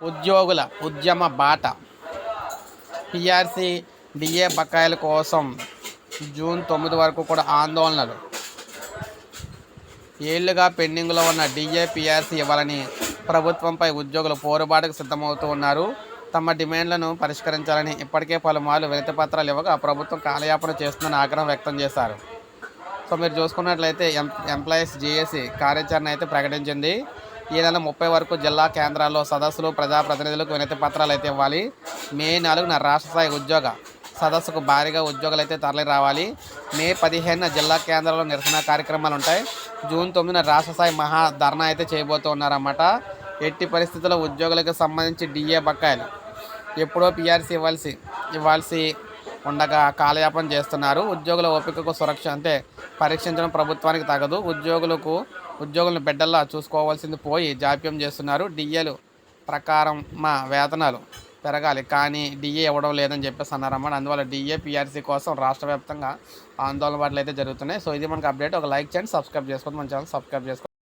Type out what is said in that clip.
ఉద్యోగుల ఉద్యమ బాట. పిఆర్సీ డిఏ బకాయిల కోసం జూన్ తొమ్మిది వరకు కూడా ఆందోళనలు. ఏళ్ళుగా పెండింగ్లో ఉన్న డిఏ పిఆర్సీ ఇవ్వాలని ప్రభుత్వంపై ఉద్యోగులు పోరుబాటుకు సిద్ధమవుతూ ఉన్నారు. తమ డిమాండ్లను పరిష్కరించాలని ఇప్పటికే పలుమార్లు వినతి పత్రాలు ఇవ్వగా ప్రభుత్వం కాలయాపన చేస్తుందని ఆగ్రహం వ్యక్తం చేశారు. సో మీరు చూసుకున్నట్లయితే ఎం ఎంప్లాయీస్ జేఏసీ కార్యాచరణ అయితే ప్రకటించింది. ఈ నెల ముప్పై వరకు జిల్లా కేంద్రాల్లో సదస్సులు ప్రజాప్రతినిధులకు వినతి పత్రాలు అయితే ఇవ్వాలి. మే నాలుగున రాష్ట్ర స్థాయి ఉద్యోగ సదస్సుకు భారీగా ఉద్యోగులు అయితే తరలి రావాలి మే పదిహేనున జిల్లా కేంద్రాల్లో నిరసన కార్యక్రమాలు ఉంటాయి. జూన్ తొమ్మిదిన రాష్ట్ర స్థాయి మహా ధర్నా అయితే చేయబోతున్నారన్నమాట. ఎట్టి పరిస్థితుల్లో ఉద్యోగులకు సంబంధించి డిఏ బకాయిలు ఎప్పుడో పిఆర్సీ ఇవ్వాల్సి ఇవ్వాల్సి ఉండగా కాలయాపన చేస్తున్నారు. ఉద్యోగుల ఓపికకు సురక్ష అంటే పరీక్షించడం ప్రభుత్వానికి తగదు. ఉద్యోగులకు ఉద్యోగులను బిడ్డల్లా చూసుకోవాల్సింది పోయి జాప్యం చేస్తున్నారు. డిఏలు ప్రకారం మా వేతనాలు పెరగాలి. కానీ డిఏ ఇవ్వడం లేదని చెప్పేసి అన్నారన్నమాట అందువల్ల డిఏ పిఆర్సీ కోసం రాష్ట్ర వ్యాప్తంగా ఆందోళన పట్ల అయితే జరుగుతున్నాయి. సో ఇది మనకు అప్డేట్. ఒక లైక్ చేయండి సబ్స్క్రైబ్ చేసుకోండి. మన ఛానల్ సబ్స్క్రైబ్ చేసుకోండి.